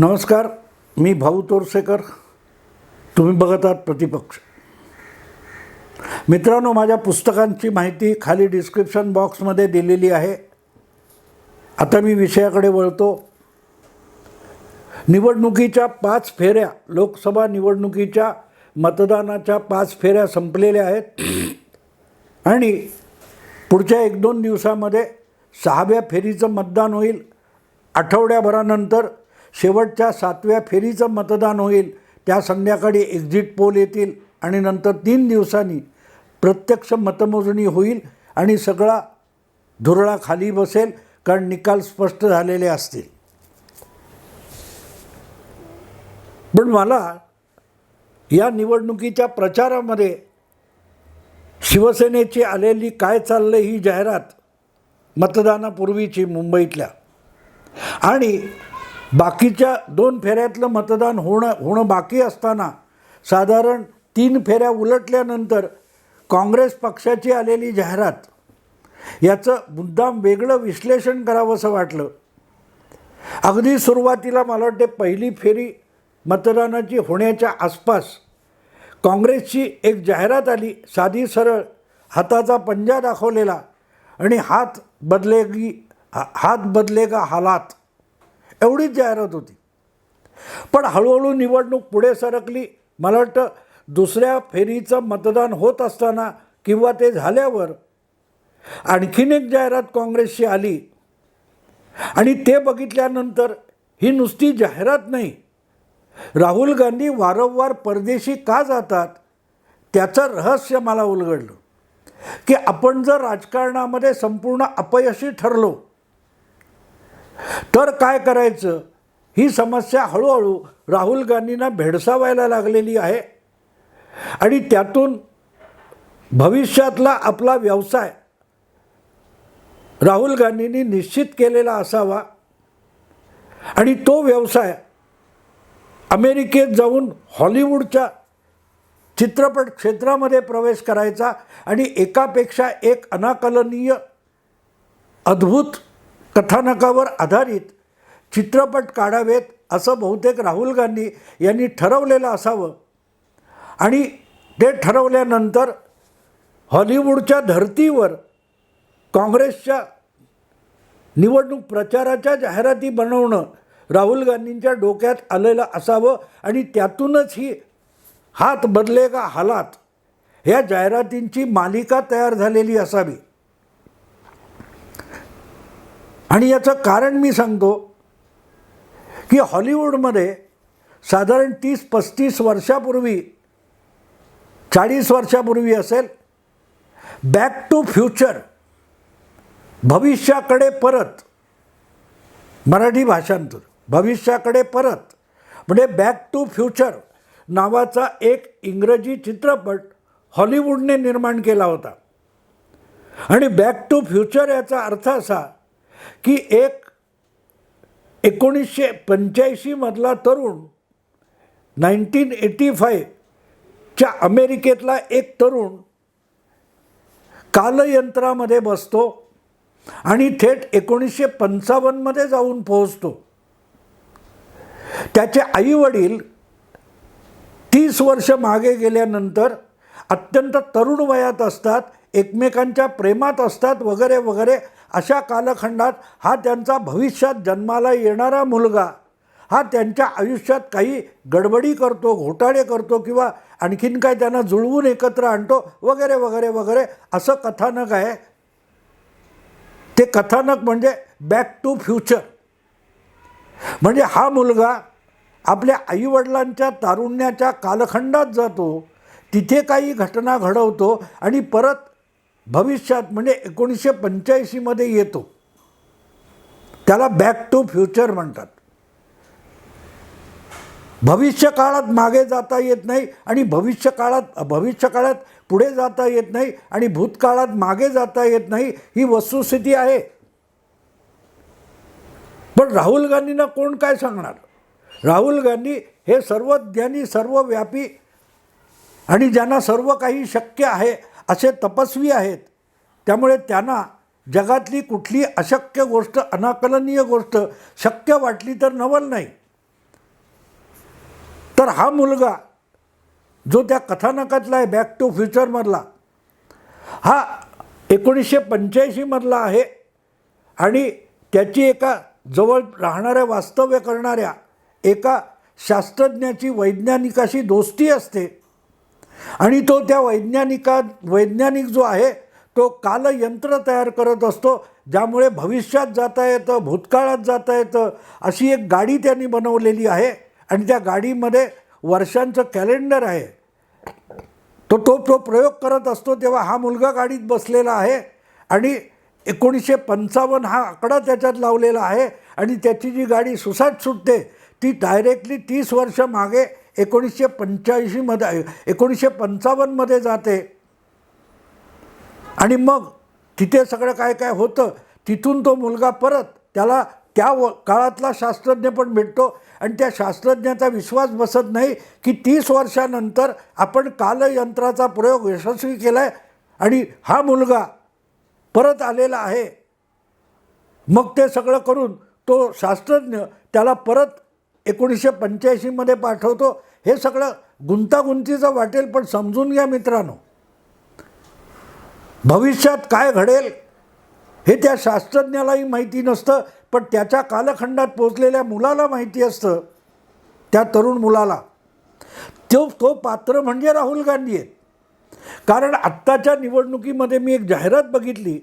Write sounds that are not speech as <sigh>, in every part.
नमस्कार मी भाऊ तोरसेकर. तुम्ही बघत आहात प्रतिपक्ष. मित्रांनो माझ्या पुस्तकांची माहिती खाली डिस्क्रिप्शन बॉक्समध्ये दिलेली आहे. आता मी विषयाकडे वळतो. निवडणुकीच्या पाच फेऱ्या लोकसभा निवडणुकीच्या मतदानाच्या पाच फेऱ्या संपलेल्या आहेत. आणि पुढच्या एक दोन दिवसामध्ये सहाव्या फेरीचं मतदान होईल. आठवड्याभरानंतर शेवटच्या सातव्या फेरीचं मतदान होईल. त्या संध्याकाळी एक्झिट पोल येतील आणि नंतर तीन दिवसांनी प्रत्यक्ष मतमोजणी होईल आणि सगळा धुरळा खाली बसेल कारण निकाल स्पष्ट झालेले असतील. पण मला या निवडणुकीच्या प्रचारामध्ये शिवसेनेची आलेली काय चाललं ही जाहिरात मतदानापूर्वीची मुंबईतल्या. आणि बाकीच्या दोन फेऱ्यातलं मतदान होणं होणं बाकी असताना साधारण तीन फेऱ्या उलटल्यानंतर काँग्रेस पक्षाची आलेली जाहिरात याचं मुद्दाम वेगळं विश्लेषण करावंसं वाटलं. अगदी सुरुवातीला मला वाटते पहिली फेरी मतदानाची होण्याच्या आसपास काँग्रेसची एक जाहिरात आली साधी सरळ हाताचा पंजा दाखवलेला आणि हात बदलेगी हा- हात बदलेगा हालात. एवढीच जाहिरात होती. पण हळूहळू निवडणूक पुढे सरकली. मला वाटतं दुसऱ्या फेरीचं मतदान होत असताना किंवा ते झाल्यावर आणखीन एक जाहिरात काँग्रेसची आली. आणि ते बघितल्यानंतर ही नुसती जाहिरात नाही. राहुल गांधी वारंवार परदेशी का जातात त्याचं रहस्य मला उलगडलं. की आपण जर राजकारणामध्ये संपूर्ण अपयशी ठरलो तर काय करायचं? ही समस्या हळूहळू राहुल गांधींना भेडसावायला लागलेली आहे. आणि त्यातून भविष्यातला आपला व्यवसाय राहुल गांधींनी निश्चित केलेला असावा. आणि तो व्यवसाय अमेरिकेत जाऊन हॉलिवूडच्या चित्रपट क्षेत्रामध्ये प्रवेश करायचा आणि एकापेक्षा एक अनाकलनीय अद्भुत कथानकावर आधारित चित्रपट काढावेत असं बहुतेक राहुल गांधी यांनी ठरवलेलं असावं. आणि ते ठरवल्यानंतर हॉलिवूडच्या धर्तीवर काँग्रेसच्या निवडणूक प्रचाराच्या जाहिराती बनवणं राहुल गांधींच्या डोक्यात आलेलं असावं आणि त्यातूनच ही हात बदलेगा हालात ह्या जाहिरातींची मालिका तयार झालेली असावी. आणि याचं कारण मी सांगतो की हॉलिवूडमध्ये साधारण तीस पस्तीस वर्षापूर्वी चाळीस वर्षापूर्वी असेल बॅक टू फ्युचर भविष्याकडे परत मराठी भाषांतर भविष्याकडे परत म्हणजे बॅक टू फ्युचर नावाचा एक इंग्रजी चित्रपट हॉलिवूडने निर्माण केला होता. आणि बॅक टू फ्युचर याचा अर्थ असा की एक एकोणीसशे पंच्याऐंशीमधला तरुण नाईन्टीन एटी फायच्या अमेरिकेतला एक तरुण कालयंत्रामध्ये बसतो आणि थेट एकोणीसशे पंचावन्नमध्ये जाऊन पोहोचतो. त्याचे आईवडील तीस वर्ष मागे गेल्यानंतर अत्यंत तरुण वयात असतात एकमेकांच्या प्रेमात असतात वगैरे वगैरे अशा कालखंडात हा त्यांचा भविष्यात जन्माला येणारा मुलगा हा त्यांच्या आयुष्यात काही गडबडी करतो घोटाळे करतो किंवा आणखीन काय त्यांना जुळवून एकत्र आणतो वगैरे वगैरे वगैरे असं कथानक आहे. ते कथानक म्हणजे बॅक टू फ्युचर म्हणजे हा मुलगा आपल्या आईवडिलांच्या तारुण्याच्या कालखंडात जातो तिथे काही घटना घडवतो आणि परत भविष्यात म्हणजे एकोणीसशे पंच्याऐंशीमध्ये येतो. त्याला बॅक टू फ्युचर म्हणतात. भविष्य काळात मागे जाता येत नाही आणि भविष्य काळात भविष्य काळात पुढे जाता येत नाही आणि भूतकाळात मागे जाता येत नाही ही वस्तुस्थिती आहे. पण राहुल गांधींना कोण काय सांगणार? राहुल गांधी हे सर्वज्ञानी सर्वव्यापी आणि ज्यांना सर्व काही शक्य आहे असे तपस्वी आहेत. त्यामुळे त्यांना जगातली कुठली अशक्य गोष्ट अनाकलनीय गोष्ट शक्य वाटली तर नवल नाही. तर हा मुलगा जो त्या कथानकातला आहे बॅक टू फ्युचरमधला हा एकोणीसशे पंच्याऐंशीमधला आहे आणि त्याची एका जवळ राहणाऱ्या वास्तव्य करणाऱ्या एका शास्त्रज्ञाची वैज्ञानिकाशी दोस्ती असते. आणि तो त्या वैज्ञानिका वैज्ञानिक जो आहे तो कालयंत्र तयार करत असतो ज्यामुळे भविष्यात जाता येतं भूतकाळात जाता येतं अशी एक गाडी त्यांनी बनवलेली आहे. आणि त्या गाडीमध्ये वर्षांचं कॅलेंडर आहे. तो तो तो प्रयोग करत असतो तेव्हा हा मुलगा गाडीत बसलेला आहे. आणि एकोणीसशे पंचावन्न हा आकडा त्याच्यात लावलेला आहे. आणि त्याची जी गाडी सुसाट सुटते ती डायरेक्टली तीस वर्ष मागे एकोणीसशे पंच्याऐंशीमध्ये एकोणीसशे पंचावन्नमध्ये जाते. आणि मग तिथे सगळं काय काय होतं तिथून तो मुलगा परत त्याला त्या व काळातला शास्त्रज्ञ पण भेटतो. आणि त्या शास्त्रज्ञाचा विश्वास बसत नाही की तीस वर्षानंतर आपण कालयंत्राचा प्रयोग यशस्वी केला आहे आणि हा मुलगा परत आलेला आहे. मग ते सगळं करून तो शास्त्रज्ञ त्याला परत एकोणीसशे पंच्याऐंशीमध्ये पाठवतो. हे सगळं गुंतागुंतीचं वाटेल पण समजून घ्या मित्रांनो. भविष्यात काय घडेल हे त्या शास्त्रज्ञालाही माहिती नसतं पण त्याच्या कालखंडात पोचलेल्या मुलाला माहिती असतं त्या तरुण मुलाला. तो तो पात्र म्हणजे राहुल गांधी आहेत. कारण आत्ताच्या निवडणुकीमध्ये मी एक जाहिरात बघितली.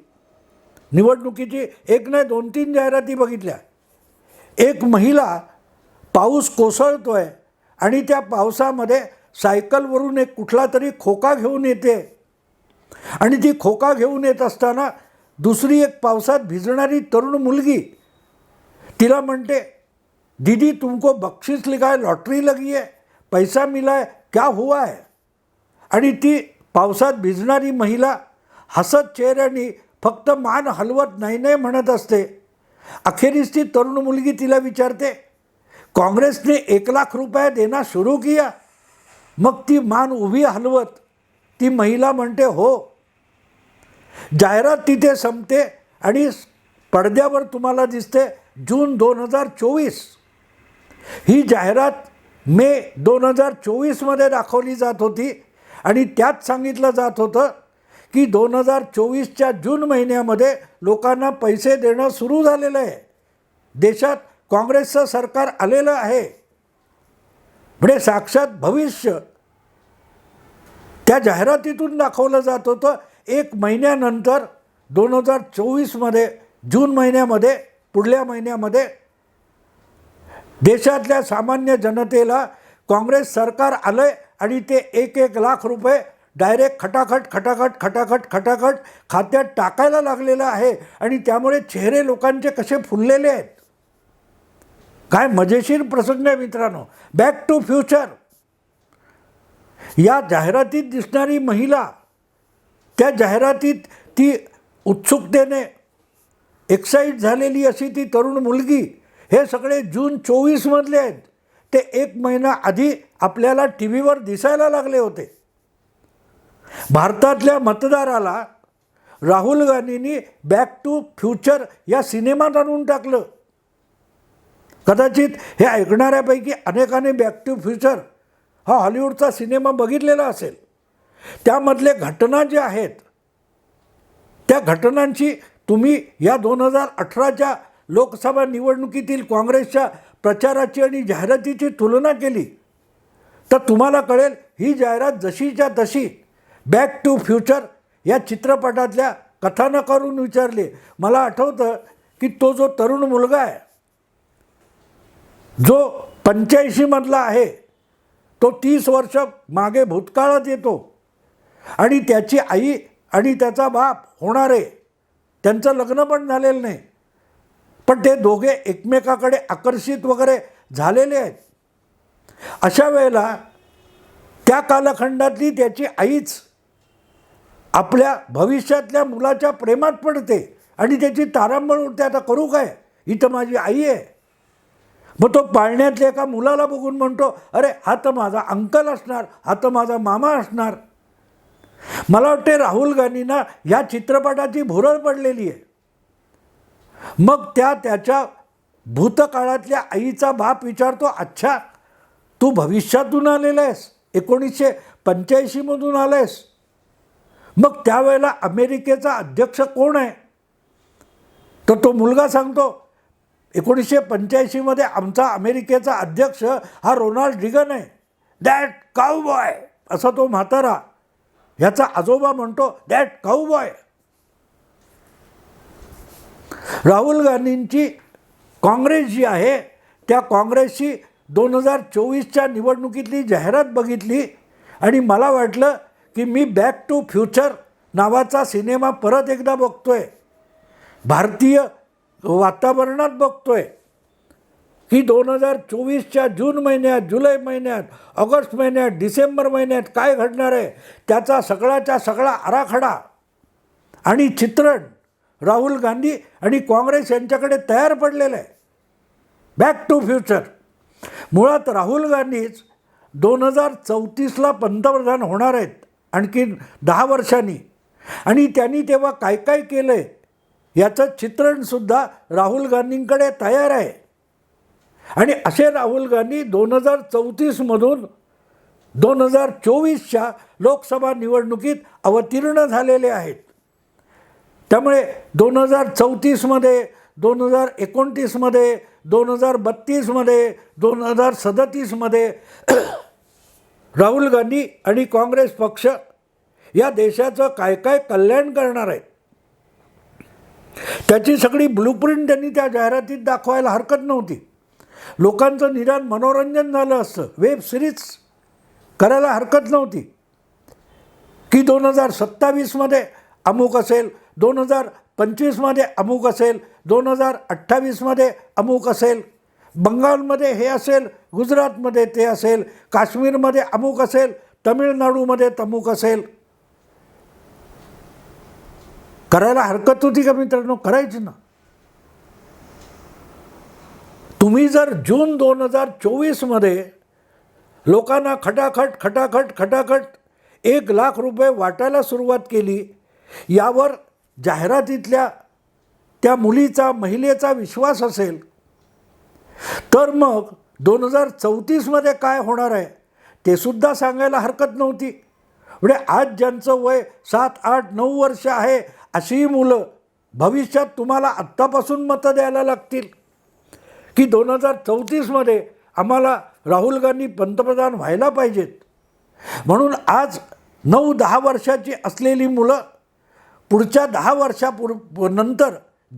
निवडणुकीची एक नाही दोन तीन जाहिराती बघितल्या. एक महिला पाऊस कोसळतोय आणि त्या पावसामध्ये सायकलवरून एक कुठला तरी खोका घेऊन येते. आणि ती खोका घेऊन येत असताना दुसरी एक पावसात भिजणारी तरुण मुलगी तिला म्हणते दीदी तुमको बक्षीस लिखा है लॉटरी लगी है पैसा मिला है क्या हुआ है आणि ती पावसात भिजणारी महिला हसत चेहऱ्याने फक्त मान हलवत नाही नाही म्हणत असते. अखेरीस ती तरुण मुलगी तिला विचारते काँग्रेसने एक लाख रुपये देना सुरू किया. मग ती मान उभी हलवत. ती महिला म्हणते हो जाहिरात तिथे संपते आणि पडद्यावर तुम्हाला दिसते जून दोन हजार चोवीस. ही जाहिरात मे दोन हजार चोवीसमध्ये दाखवली जात होती आणि त्यात सांगितलं जात होतं की दोन हजार चोवीसच्या जून महिन्यामध्ये लोकांना पैसे देणं सुरू झालेलं आहे. देशात काँग्रेसचं सरकार आलेलं आहे. म्हणजे साक्षात भविष्य. त्या जाहिरातीतून दाखवलं जात होतं एक महिन्यानंतर दोन हजार चोवीसमध्ये जून महिन्यामध्ये पुढल्या महिन्यामध्ये देशातल्या सामान्य जनतेला काँग्रेस सरकार आलं आहे आणि ते एक एक लाख रुपये डायरेक्ट खटाखट खटाखट खटाखट खटाखट खात्यात टाकायला लागलेलं आहे. आणि त्यामुळे चेहरे लोकांचे कसे फुललेले आहेत? काय मजेशीर प्रसंग आहे मित्रांनो. बॅक टू फ्युचर या जाहिरातीत दिसणारी महिला त्या जाहिरातीत ती उत्सुकतेने एक्साईट झालेली अशी ती तरुण मुलगी हे सगळे जून चोवीसमधले आहेत. ते एक महिना आधी आपल्याला टी व्हीवर दिसायला लागले होते. भारतातल्या मतदाराला राहुल गांधींनी बॅक टू फ्युचर या सिनेमात आणून टाकलं. कदाचित हे ऐकणाऱ्यापैकी अनेकांनी बॅक टू फ्युचर हा हॉलिवूडचा सिनेमा बघितलेला असेल. त्यामधले घटना ज्या आहेत त्या घटनांची तुम्ही या दोन हजार अठराच्या लोकसभा निवडणुकीतील काँग्रेसच्या प्रचाराची आणि जाहिरातीची तुलना केली तर तुम्हाला कळेल ही जाहिरात जशीच्या तशी बॅक टू फ्युचर या चित्रपटातल्या कथानकावरून विचारले. मला आठवतं की तो जो तरुण मुलगा आहे जो पंच्याऐंशीमधला आहे तो तीस वर्ष मागे भूतकाळात येतो. आणि त्याची आई आणि त्याचा बाप होणारे त्यांचं लग्न पण झालेलं नाही. पण ते दोघे एकमेकाकडे आकर्षित वगैरे झालेले आहेत. अशा वेळेला त्या कालखंडातली त्याची आईच आपल्या भविष्यातल्या मुलाच्या प्रेमात पडते आणि त्याची तारांबळ उडते. आता करू काय? इथं माझी आई आहे. मग तो पाळण्यातल्या एका मुलाला बघून म्हणतो अरे हा तर माझा अंकल असणार हा तर माझा मामा असणार. मला वाटते राहुल गांधींना ह्या चित्रपटाची भुरळ पडलेली आहे. मग त्या त्याच्या भूतकाळातल्या आईचा बाप विचारतो अच्छा तू भविष्यातून आलेला आहेस एकोणीसशे पंच्याऐंशीमधून आला आहेस. मग त्यावेळेला अमेरिकेचा अध्यक्ष कोण आहे? तर तो मुलगा सांगतो एकोणीसशे पंच्याऐंशीमध्ये आमचा अमेरिकेचा अध्यक्ष हा रोनाल्ड रिगन आहे. दॅट काऊ बॉय असा तो म्हातारा. ह्याचा आजोबा म्हणतो दॅट काऊ बॉय राहुल गांधींची काँग्रेस जी आहे त्या काँग्रेसची दोन हजार चोवीसच्या निवडणुकीतली जाहिरात बघितली आणि मला वाटलं की मी बॅक टू फ्युचर नावाचा सिनेमा परत एकदा बघतोय. भारतीय वातावरणात बघतोय. की दोन हजार चोवीसच्या जून महिन्यात जुलै महिन्यात ऑगस्ट महिन्यात डिसेंबर महिन्यात काय घडणार आहे त्याचा सगळ्याचा सगळा आराखडा आणि चित्रण राहुल गांधी आणि काँग्रेस यांच्याकडे तयार पडलेलं आहे. बॅक टू फ्युचर मुळात राहुल गांधीच दोन हजार चौतीसला पंतप्रधान होणार आहेत आणखी दहा वर्षांनी. आणि त्यांनी तेव्हा काय काय केलं आहे याचं चित्रणसुद्धा राहुल गांधींकडे तयार आहे. आणि असे राहुल गांधी दोन हजार चौतीसमधून दोन हजार चोवीसच्या लोकसभा निवडणुकीत अवतीर्ण झालेले आहेत. त्यामुळे दोन हजार चौतीसमध्ये दोन हजार एकोणतीसमध्ये दोन हजार बत्तीसमध्ये दोन हजार सदतीसमध्ये <clears throat> राहुल गांधी आणि काँग्रेस पक्ष या देशाचं काय काय कल्याण करणार आहेत. त्याची सगळी ब्लूप्रिंट त्यांनी त्या जाहिरातीत दाखवायला हरकत नव्हती. लोकांचं निदान मनोरंजन झालं असतं. वेब सिरीज करायला हरकत नव्हती. की दोन हजार सत्तावीसमध्ये अमुक असेल दोन हजार पंचवीसमध्ये अमुक असेल दोन हजार अठ्ठावीसमध्ये अमुक असेल बंगालमध्ये हे असेल गुजरातमध्ये ते असेल काश्मीरमध्ये अमुक असेल तमिळनाडूमध्ये तमुक असेल करायला हरकत होती का मित्रांनो? करायची ना. तुम्ही जर जून दोन हजार चोवीसमध्ये लोकांना खटाखट खटाखट खटाखट एक लाख रुपये वाटायला सुरुवात केली यावर जाहिरातीतल्या त्या मुलीचा महिलेचा विश्वास असेल तर मग दोन हजार चौतीसमध्ये काय होणार आहे ते सुद्धा सांगायला हरकत नव्हती. म्हणजे आज ज्यांचं वय सात आठ नऊ वर्ष आहे अशी मुलं भविष्यात तुम्हाला आत्तापासून मतं द्यायला लागतील. की दोन हजार चौतीसमध्ये आम्हाला राहुल गांधी पंतप्रधान व्हायला पाहिजेत. म्हणून आज नऊ दहा वर्षाची असलेली मुलं पुढच्या दहा वर्षापूर्व नंतर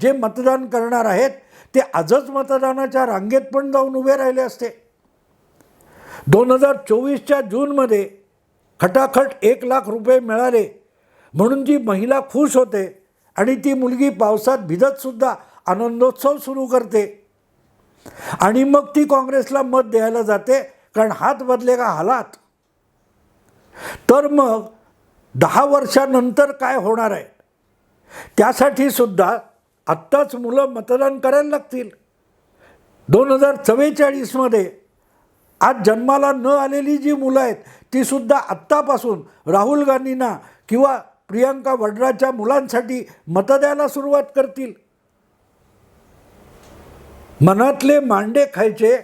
जे मतदान करणार आहेत ते आजच मतदानाच्या रांगेत पण जाऊन उभे राहिले असते. दोन हजार चोवीसच्या जूनमध्ये खटाखट एक लाख रुपये मिळाले. म्हणून जी महिला खुश होते आणि ती मुलगी पावसात भिजतसुद्धा आनंदोत्सव सुरू करते. आणि मग ती काँग्रेसला मत द्यायला जाते कारण हात बदले का हालात? तर मग दहा वर्षानंतर काय होणार आहे? त्यासाठी सुद्धा आत्ताच मुलं मतदान करायला लागतील. दोन हजार चव्वेचाळीसमध्ये आज जन्माला न आलेली जी मुलं आहेत तीसुद्धा आत्तापासून राहुल गांधींना किंवा प्रियांका वड्राच्या मुलांसाठी मतं द्यायला सुरुवात करतील. मनातले मांडे खायचे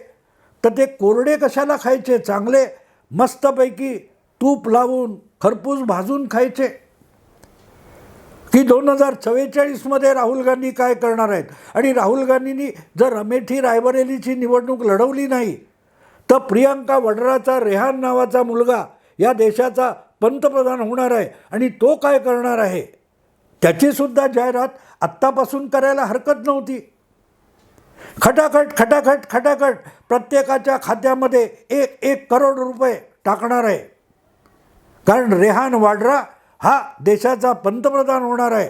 तर ते कोरडे कशाला खायचे? चांगले मस्तपैकी तूप लावून खरपूस भाजून खायचे. की दोन हजार चव्वेचाळीसमध्ये राहुल गांधी काय करणार आहेत? आणि राहुल गांधींनी जर अमेठी रायबरेलीची निवडणूक लढवली नाही तर प्रियांका वड्राचा रेहान नावाचा मुलगा या देशाचा पंतप्रधान होणार आहे आणि तो काय करणार आहे त्याचीसुद्धा जाहिरात आत्तापासून करायला हरकत नव्हती. खटाखट खटाखट खटाखट प्रत्येकाच्या खात्यामध्ये एक एक करोड रुपये टाकणार आहे. कारण रेहान वाड्रा हा देशाचा पंतप्रधान होणार आहे.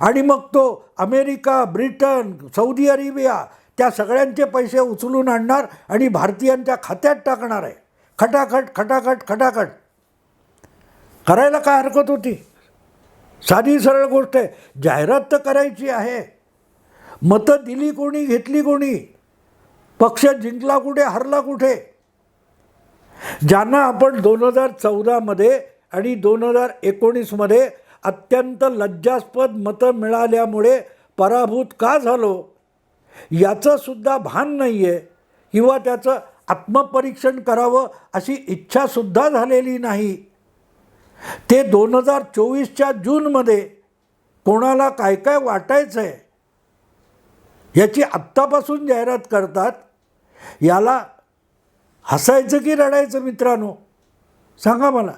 आणि मग तो अमेरिका ब्रिटन सौदी अरेबिया त्या सगळ्यांचे पैसे उचलून आणणार आणि भारतीयांच्या खात्यात टाकणार आहे. खटाखट खटाखट खटाखट. करायला काय हरकत होती? साधी सरळ गोष्ट आहे. जाहिरात तर करायची आहे. मतं दिली कोणी घेतली कोणी? पक्ष जिंकला कुठे हरला कुठे? ज्यांना आपण दोन हजार चौदामध्ये आणि दोन हजार एकोणीसमध्ये अत्यंत लज्जास्पद मतं मिळाल्यामुळे पराभूत का झालो? याचंसुद्धा भान नाही आहे किंवा त्याचं आत्मपरीक्षण करावं अशी इच्छासुद्धा झालेली नाही. ते दोन हजार चोवीसच्या जूनमध्ये कोणाला काय काय वाटायचं आहे याची आत्तापासून जाहिरात करतात याला हसायचं की रडायचं मित्रांनो? सांगा मला.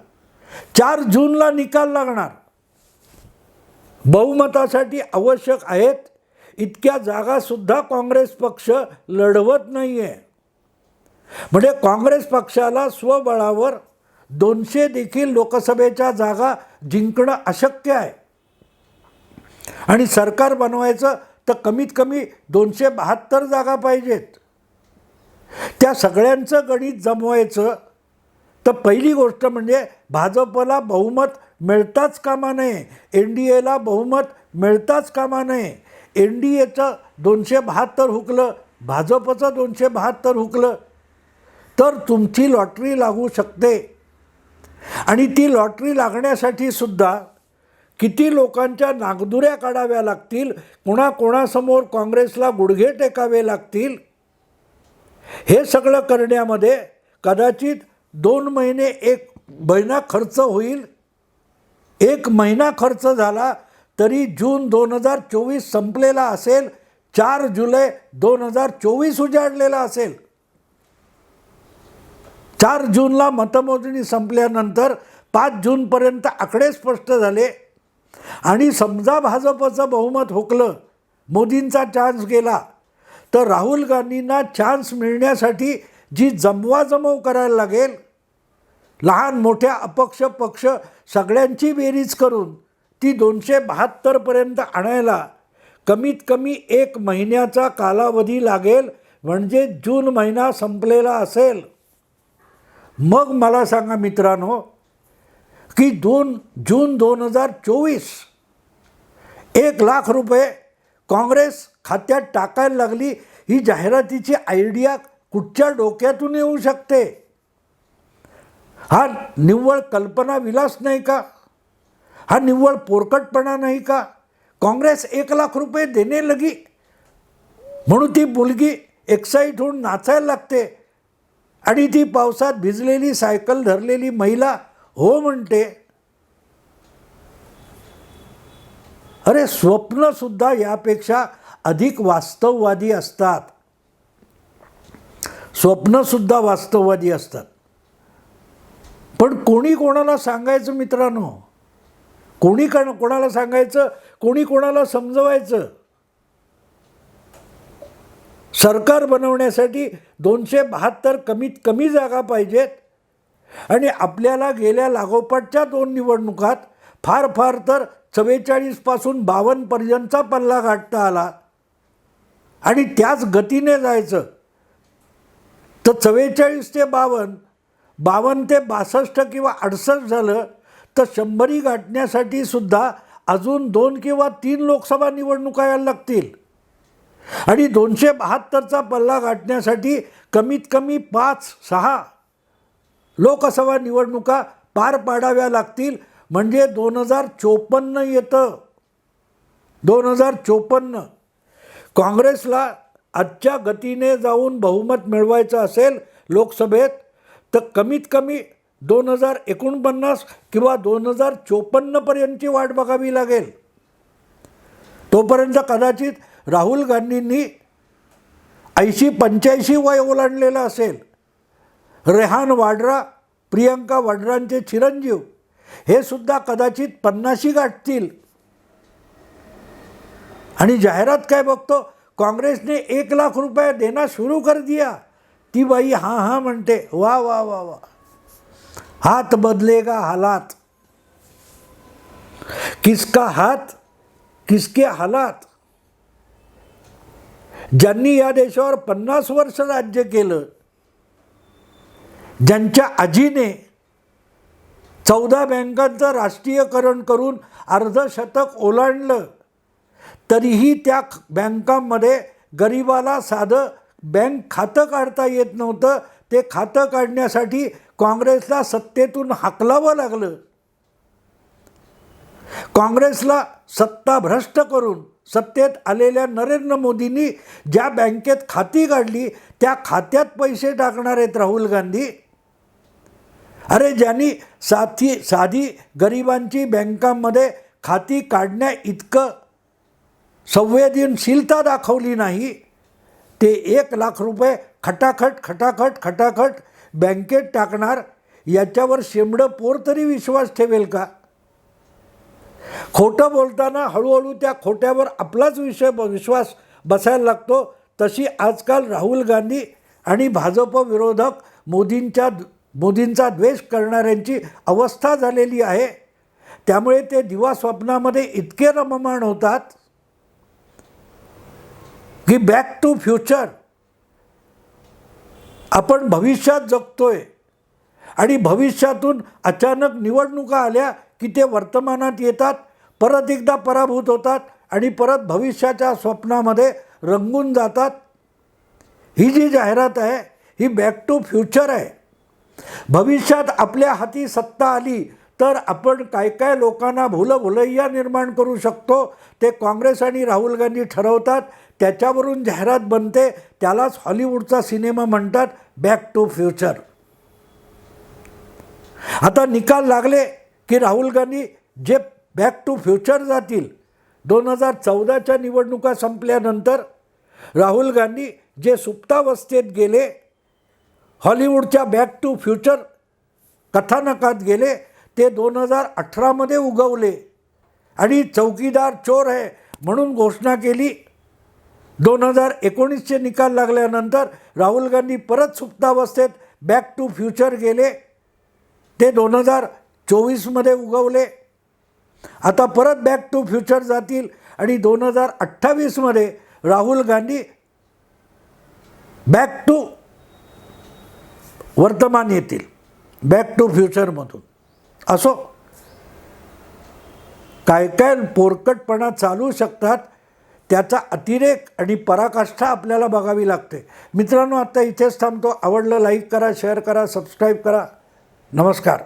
चार जूनला निकाल लागणार. बहुमतासाठी आवश्यक आहेत इतक्या जागासुद्धा काँग्रेस पक्ष लढवत नाही आहे म्हणजे काँग्रेस पक्षाला स्वबळावर दोनशे देखील लोकसभेच्या जागा जिंकणं अशक्य आहे. आणि सरकार बनवायचं तर कमीत कमी दोनशे बहात्तर जागा पाहिजेत. त्या सगळ्यांचं गणित जमवायचं तर पहिली गोष्ट म्हणजे भाजपला बहुमत मिळताच कामा नये. एन डी एला बहुमत मिळताच कामा नये. एन डी एचं दोनशे बहात्तर हुकलं भाजपचं दोनशे बहात्तर हुकलं तर तुमची लॉटरी लागू शकते. आणि ती लॉटरी लागण्यासाठी सुद्धा किती लोकांच्या नागदुऱ्या काढाव्या लागतील कोणाकोणासमोर काँग्रेसला गुडघे टेकावे लागतील हे सगळं करण्यामध्ये कदाचित दोन महिने एक महिना खर्च होईल. एक महिना खर्च झाला तरी जून दोन हजार चोवीस संपलेला असेल चार जुलै दोन हजार चोवीस उजाडलेला असेल. चार जूनला मतमोजणी संपल्यानंतर पाच जूनपर्यंत आकडे स्पष्ट झाले. आणि समजा भाजपचं बहुमत हुकलं मोदींचा चान्स गेला तर राहुल गांधींना चान्स मिळण्यासाठी जी जमवाजमव करायला लागेल लहान मोठ्या अपक्ष पक्ष सगळ्यांची बेरीज करून ती दोनशे बहात्तरपर्यंत आणायला कमीत कमी एक महिन्याचा कालावधी लागेल म्हणजे जून महिना संपलेला असेल. मग मला सांगा मित्रांनो की दोन जून दोन हजार चोवीस एक लाख रुपये काँग्रेस खात्यात टाकायला लागली ही जाहिरातीची आयडिया कुठच्या डोक्यातून येऊ शकते? हा निव्वळ कल्पना विलास नाही का? हा निव्वळ पोरकटपणा नाही का? काँग्रेस एक लाख रुपये देणे लगी म्हणून ती मुलगी एक्साईट होऊन नाचायला लागते. आणि ती पावसात भिजलेली सायकल धरलेली महिला हो म्हणते अरे स्वप्नसुद्धा यापेक्षा अधिक वास्तववादी असतात. स्वप्नसुद्धा वास्तववादी असतात. पण कोणी कोणाला सांगायचं मित्रांनो? कोणी कण कोणाला सांगायचं? कोणी कोणाला समजवायचं? सरकार बनवण्यासाठी दोनशे बहात्तर कमीत कमी जागा पाहिजेत. आणि आपल्याला गेल्या लागोपाठच्या दोन निवडणुकात फार फार तर चव्वेचाळीसपासून बावन्नपर्यंतचा पल्ला गाठता आला. आणि त्याच गतीने जायचं. तर चव्वेचाळीस ते बावन्न बावन्न ते बासष्ट किंवा अडसष्ट झालं तर शंभरी गाठण्यासाठी सुद्धा अजून दोन किंवा तीन लोकसभा निवडणुका यायला लागतील. आणि दोनशे बहात्तरचा पल्ला गाठण्यासाठी कमीत कमी पाच सहा लोकसभा निवडणुका पार पाडाव्या लागतील. म्हणजे दोन हजार चोपन्न येतं. दोन हजार चोपन्न. काँग्रेसला आजच्या गतीने जाऊन बहुमत मिळवायचं असेल लोकसभेत तर कमीत कमी दोन हजार एकोणपन्नास किंवा दोन हजार चोपन्नपर्यंतची वाट बघावी लागेल. तोपर्यंत कदाचित राहुल गांधींनी ऐंशी पंच्याऐंशी वय ओलांडलेलं असेल. रेहान वाड्रा प्रियंका वाड्रांचे चिरंजीव हे सुद्धा कदाचित पन्नाशी गाठतील. आणि जाहिरात काय बघतो? काँग्रेसने एक लाख रुपये देना सुरू कर दिया. ती बाई हां हां म्हणते वा वा वा वा. हात बदलेगा हालात. किसका हात किसके हालात? ज्यांनी या देशावर पन्नास वर्ष राज्य केलं ज्यांच्या आजीने चौदा बँकांचं राष्ट्रीयकरण करून अर्धशतक ओलांडलं तरीही त्या बँकांमध्ये गरिबाला साधं बँक खातं काढता येत नव्हतं. ते खातं काढण्यासाठी काँग्रेसला सत्तेतून हाकलावं लागलं. काँग्रेसला सत्ता भ्रष्ट करून सत्तेत आलेल्या नरेंद्र मोदींनी ज्या बँकेत खाती काढली त्या खात्यात पैसे टाकणार आहेत राहुल गांधी. अरे ज्यांनी साथी साधी गरिबांची बँकांमध्ये खाती काढण्या इतकं संवेदनशीलता दाखवली नाही ते एक लाख रुपये खटाखट खटाखट खटाखट बँकेत टाकणार याच्यावर शेंबडं पोर तरी विश्वास ठेवेल का? खोटं बोलताना हळूहळू त्या खोट्यावर आपलाच विषय विश्वास बसायला लागतो. तशी आजकाल राहुल गांधी आणि भाजप विरोधक मोदींच्या मोदींचा द्वेष करणाऱ्यांची अवस्था झालेली आहे. त्यामुळे ते दिवा स्वप्नामध्ये इतके रममाण होतात की बॅक टू फ्युचर आपण भविष्यात जगतोय आणि भविष्यातून अचानक निवडणुका आल्या की ते वर्तमानात येतात. परत एकदा पराभूत होतात आणि परत भविष्याच्या स्वप्नामध्ये रंगून जातात. ही जी जाहिरात आहे ही बॅक टू फ्युचर आहे. भविष्यात आपल्या हाती सत्ता आली तर आपण काय काय लोकांना भुलभुलैया निर्माण करू शकतो ते काँग्रेस आणि राहुल गांधी ठरवतात त्याच्यावरून जाहिरात बनते त्यालाच हॉलिवूडचा सिनेमा म्हणतात बॅक टू फ्युचर आता निकाल लागले की राहुल गांधी जे बॅक टू फ्युचर जातील. दोन हजार चौदाच्या निवडणुका संपल्यानंतर राहुल गांधी जे सुप्तावस्थेत गेले हॉलिवूडच्या बॅक टू फ्युचर कथानकात गेले ते दोन हजार अठरामध्ये उगवले. आणि चौकीदार चोर आहे म्हणून घोषणा केली. दोन हजार एकोणीसचे निकाल लागल्यानंतर राहुल गांधी परत सुप्तावस्थेत बॅक टू फ्युचर गेले. ते दोन हजार चोवीसमध्ये उगवले. आता परत बॅक टू फ्युचर जातील. आणि दोन हजार अठ्ठावीसमध्ये राहुल गांधी बॅक टू वर्तमान येतील. बॅक टू फ्युचरमधून असो. काय काय पोरकटपणा चालू शकतात त्याचा अतिरेक आणि पराकाष्ठा आपल्याला बघावी लागते. मित्रांनो आत्ता इथेच थांबतो. आवडलं लाईक करा शेअर करा सबस्क्राईब करा. नमस्कार.